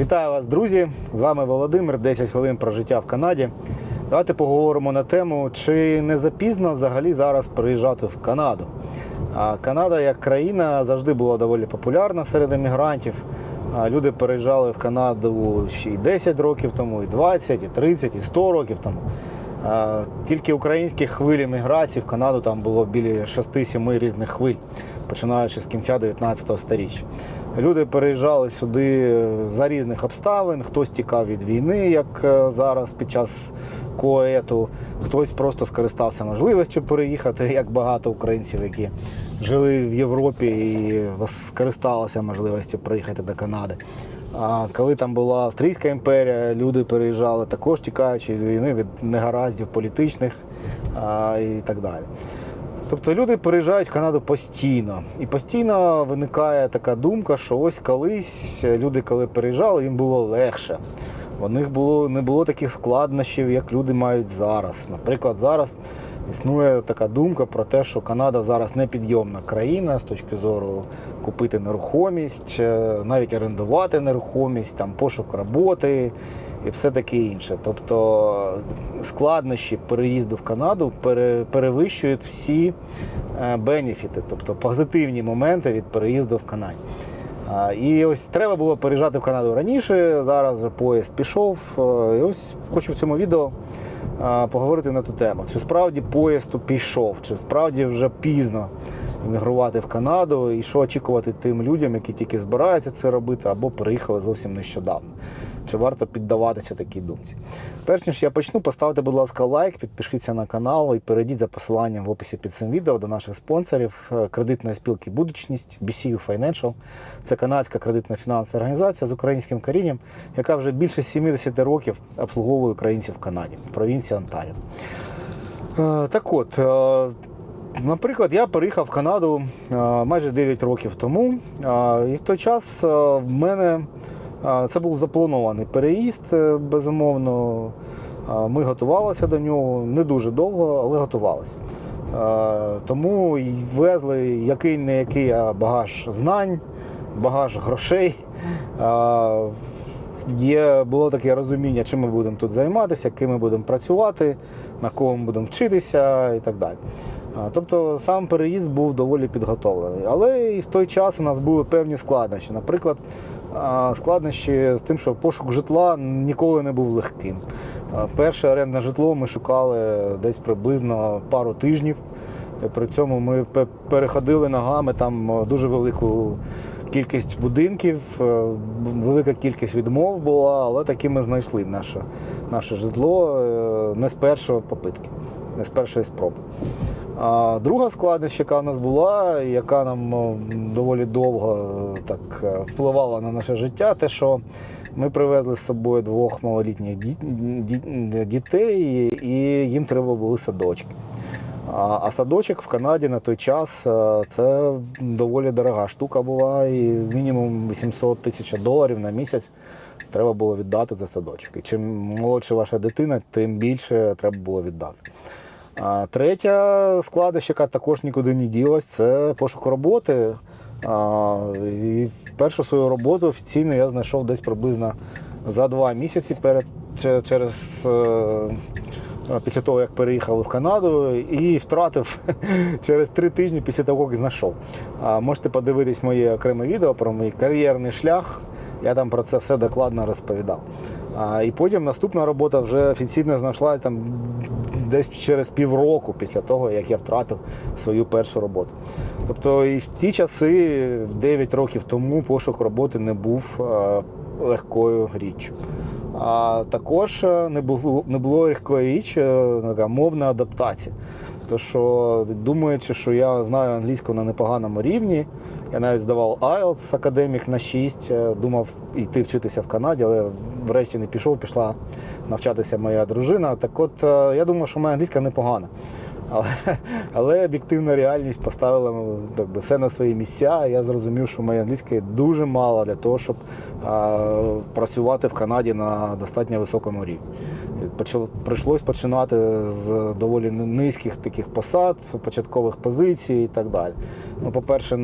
Вітаю вас, друзі! З вами Володимир. 10 хвилин про життя в Канаді. Давайте поговоримо на тему, чи не запізно взагалі зараз переїжджати в Канаду. А Канада як країна завжди була доволі популярна серед емігрантів. Люди переїжджали в Канаду ще й 10 років тому, і 20, і 30, і 100 років тому. Тільки українських хвиль еміграції в Канаду там було біля 6-7 різних хвиль, починаючи з кінця 19 століття. Люди переїжджали сюди за різних обставин. Хтось тікав від війни, як е, зараз під час коету, хтось просто скористався можливістю переїхати, як багато українців, які жили в Європі і скористалися можливістю приїхати до Канади. Коли там була Австрійська імперія, люди переїжджали також тікаючи від війни, від негараздів політичних і так далі. Тобто люди переїжджають в Канаду постійно. І постійно виникає така думка, що ось колись люди, коли переїжджали, їм було легше. У них було, не було таких складнощів, як люди мають зараз. Наприклад, зараз існує така думка про те, що Канада зараз непідйомна країна з точки зору купити нерухомість, е, навіть орендувати нерухомість, там пошук роботи і все таке інше. Тобто складнощі переїзду в Канаду перевищують всі е, бенефіти, тобто позитивні моменти від переїзду в Канаді. І ось треба було переїжджати в Канаду раніше. Зараз поїзд пішов. Е, І ось хочу в цьому відео поговорити на ту тему. Чи справді поїзд пішов, чи справді вже пізно іммігрувати в Канаду, і що очікувати тим людям, які тільки збираються це робити, або переїхали зовсім нещодавно. Чи варто піддаватися такій думці? Перш ніж я почну, поставте, будь ласка, лайк, підпишіться на канал і перейдіть за посиланням в описі під цим відео до наших спонсорів е, кредитної спілки Будучність, BCU Financial. Це канадська кредитна фінансова організація з українським корінням, яка вже більше 70 років обслуговує українців в Канаді, в провінції Онтаріо. Е, Так от, е, наприклад, я переїхав в Канаду е, майже 9 років тому, е, і в той час е, в мене це був запланований переїзд, безумовно. Ми готувалися до нього не дуже довго, але готувалися. Тому везли який не який а багаж знань, багаж грошей. Є, було таке розуміння, чим ми будемо тут займатися, ким ми будемо працювати, на кого ми будемо вчитися і так далі. Тобто сам переїзд був доволі підготовлений. Але і в той час у нас були певні складнощі. Наприклад, складнощі з тим, що пошук житла ніколи не був легким. Перше орендне житло ми шукали десь приблизно пару тижнів. При цьому ми переходили ногами там е, дуже велику кількість будинків, е, велика кількість відмов була, але таки ми знайшли наше, наше житло е, не з першої попитки, не з першої спроби. А друга складність, яка в нас була, яка нам доволі довго е, так е, впливала на наше життя, те, що ми привезли з собою двох малолітніх ді- ді- дітей, і їм треба були садочки. А, а садочок в Канаді на той час е, це доволі дорога штука була, і мінімум 800 тисяч доларів на місяць треба було віддати за садочок. І чим молодша ваша дитина, тим більше треба було віддати. А третя складність, яка також нікуди не ділась, це пошук роботи. А, і першу свою роботу офіційно я знайшов десь приблизно за два місяці перед через. е, Після того, як переїхав в Канаду, і втратив через три тижні після того, як знайшов. А, Можете подивитись моє окреме відео про мій кар'єрний шлях. Я там про це все докладно розповідав. А, І потім наступна робота вже офіційно знайшла там десь через півроку після того, як я втратив свою першу роботу. Тобто і в ті часи, 9 років тому, пошук роботи не був е, легкою річчю. А також е, не було, не було легкої річ, е, мовна адаптація. То що, думаючи, що я знаю англійську на непоганому рівні, я навіть здавав IELTS академік на 6, е, думав йти вчитися в Канаді, але врешті не пішов, пішла навчатися моя дружина. Так от е, я думав, що моя англійська непогана. Але, але об'єктивна реальність поставила ну, так би, все на свої місця. Я зрозумів, що моєї англійської дуже мало для того, щоб а, працювати в Канаді на достатньо високому рівні. Почало- Прийшлось починати з доволі низьких таких посад, початкових позицій і так далі. Ну, по-перше,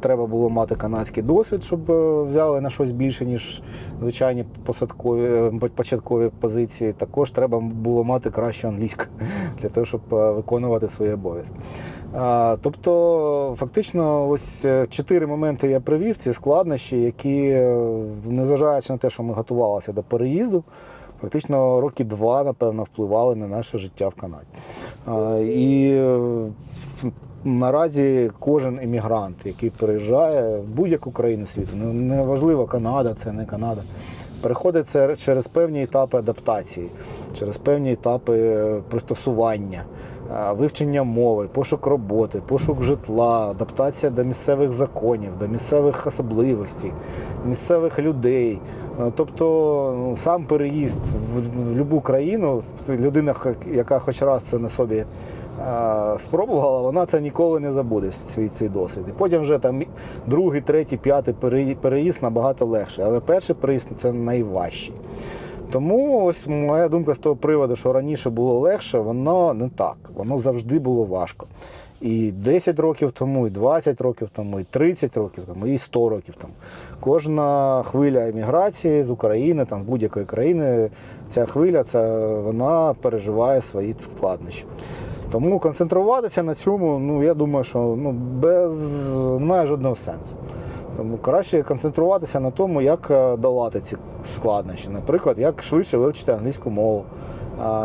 треба було мати канадський досвід, щоб е, взяли на щось більше, ніж звичайні посадкові е, початкові позиції. Також треба було мати кращу англійську для того, щоб е, виконувати свої обов'язки. Тобто, фактично, ось чотири моменти я привів, ці складнощі, які, незважаючи на те, що ми готувалися до переїзду, фактично роки два, напевно, впливали на наше життя в Канаді. І е, наразі кожен іммігрант, який переїжджає в будь-яку країну світу, неважливо, Канада, це не Канада. Переходить через певні етапи адаптації, через певні етапи е, пристосування, е, вивчення мови, пошук роботи, пошук житла, адаптація до місцевих законів, до місцевих особливостей, місцевих людей. Е, Тобто ну, сам переїзд в, будь-яку країну, людина, яка хоч раз це на собі спробувала, вона це ніколи не забуде свій цей досвід. І потім вже там другий, третій, п'ятий переїзд набагато легше. Але перший переїзд це найважчий. Тому ось моя думка з того приводу, що раніше було легше, воно не так. Воно завжди було важко. І 10 років тому, і 20 років тому, і 30 років тому, і 100 років тому. Кожна хвиля еміграції з України, там, будь-якої країни, ця хвиля, це, вона переживає свої складнощі. Тому концентруватися на цьому, ну я думаю, що ну, без немає жодного сенсу. Тому краще концентруватися на тому, як е, долати ці складнощі. Наприклад, як швидше вивчити англійську мову,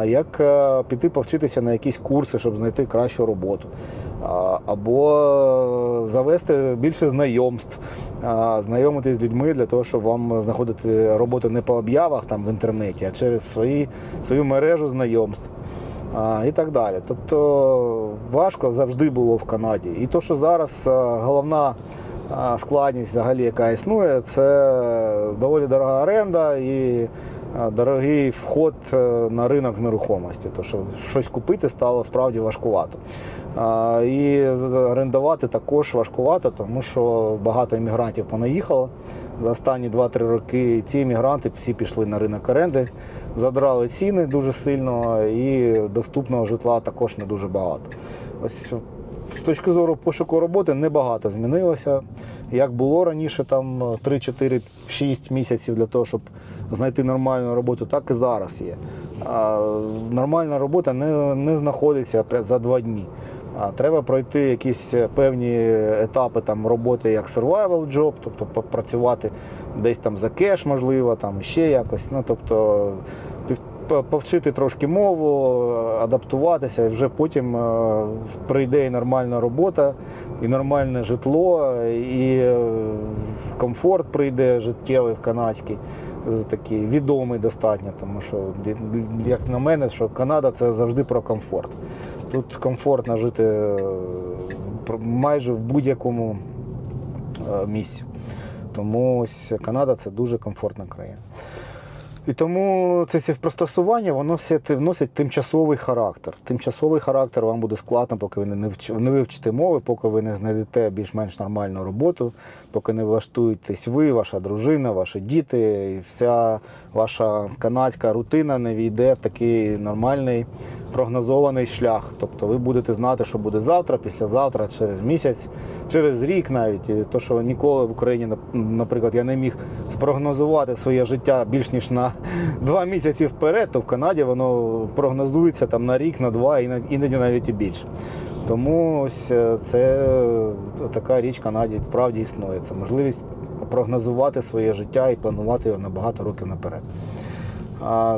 як е, піти повчитися на якісь курси, щоб знайти кращу роботу, або е, завести більше знайомств, знайомитись з людьми для того, щоб вам знаходити роботу не по об'явах там в інтернеті, а через свої, свою мережу знайомств і так далі. Тобто важко завжди було в Канаді. І то, що зараз головна а, складність, взагалі, яка існує, це доволі дорога оренда і дорогий вход е, на ринок нерухомості. То що щось купити стало справді важкувато. І орендувати також важкувато, тому що багато іммігрантів понаїхало за останні 2-3 роки. Ці іммігранти всі пішли на ринок оренди, задрали ціни дуже сильно, і доступного житла також не дуже багато. Ось з точки зору пошуку роботи небагато змінилося. Як було раніше, там 3-4-6 місяців для того, щоб знайти нормальну роботу, так і зараз є. А нормальна робота не, не знаходиться за два дні. А треба пройти якісь певні етапи там, роботи як survival job, тобто попрацювати десь там за кеш, можливо, там ще якось. Ну, тобто повчити трошки мову, адаптуватися, і вже потім е, прийде і нормальна робота, і нормальне житло, і е, комфорт прийде життєвий в канадський, такий відомий достатньо, тому що, як на мене, що Канада це завжди про комфорт. Тут комфортно жити е, майже в будь-якому місці. Тому ось Канада це дуже комфортна країна. І тому це всі пристосування, воно все вносить тимчасовий характер. Тимчасовий характер вам буде складно, поки ви не не вивчите мови, поки ви не знайдете більш-менш нормальну роботу, поки не влаштуєтесь ви, ваша дружина, ваші діти, і вся ваша канадська рутина не війде в такий нормальний прогнозований шлях. Тобто ви будете знати, що буде завтра, післязавтра, через місяць, через рік навіть. І то, що ніколи в Україні, наприклад, я не міг спрогнозувати своє життя більш ніж на два місяці вперед, то в Канаді воно прогнозується там на рік, на два, іноді навіть і більше. Тому ось е, це е, така річ Канаді справді існує. Це можливість прогнозувати своє життя і планувати його на багато років наперед.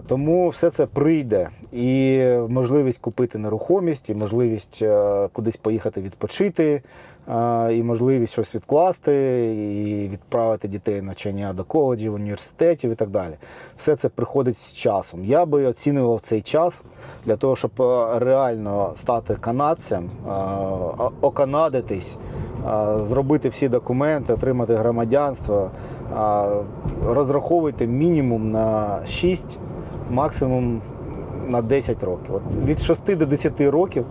Тому все це прийде. І можливість купити нерухомість, і можливість е, кудись поїхати відпочити, і можливість щось відкласти, і відправити дітей навчання до коледжів, університетів і так далі. Все це приходить з часом. Я би оцінював цей час для того, щоб е, реально стати канадцем, е, оканадитись, е, зробити всі документи, отримати громадянство. е, Розраховуйте мінімум на 6, максимум на 10 років. От від 6 до 10 років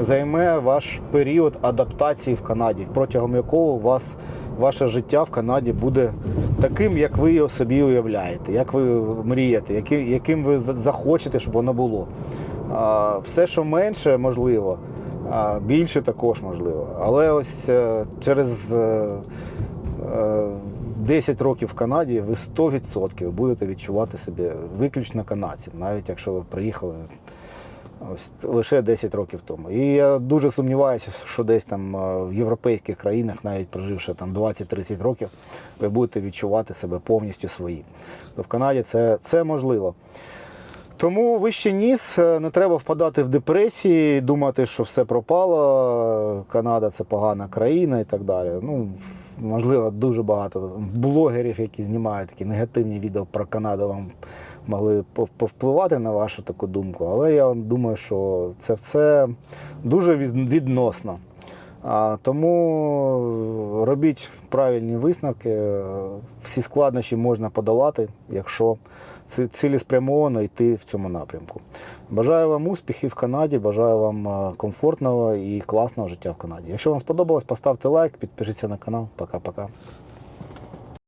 займе ваш період адаптації в Канаді, протягом якого вас ваше життя в Канаді буде таким, як ви його собі уявляєте, як ви мрієте, які- яким ви захочете, щоб воно було. Все, що менше, можливо, більше також можливо. Але ось е, через е, 10 років в Канаді ви 100% будете відчувати себе виключно канадцем, навіть якщо ви приїхали ось лише 10 років тому. І я дуже сумніваюся, що десь там е, в європейських країнах, навіть проживши там 20-30 років, ви будете відчувати себе повністю своїм. То в Канаді це, це можливо. Тому вище ніс, е, не треба впадати в депресії, думати, що все пропало, Канада це погана країна і так далі. Ну, можливо, дуже багато блогерів, які знімають такі негативні відео про Канаду, вам могли повпливати на вашу таку думку. Але я думаю, що це все дуже відносно. Тому робіть правильні висновки. Всі складнощі можна подолати, якщо ці- цілеспрямовано йти в цьому напрямку. Бажаю вам успіхів в Канаді, бажаю вам е, комфортного і класного життя в Канаді. Якщо вам сподобалось, поставте лайк, підпишіться на канал. Пока-пока.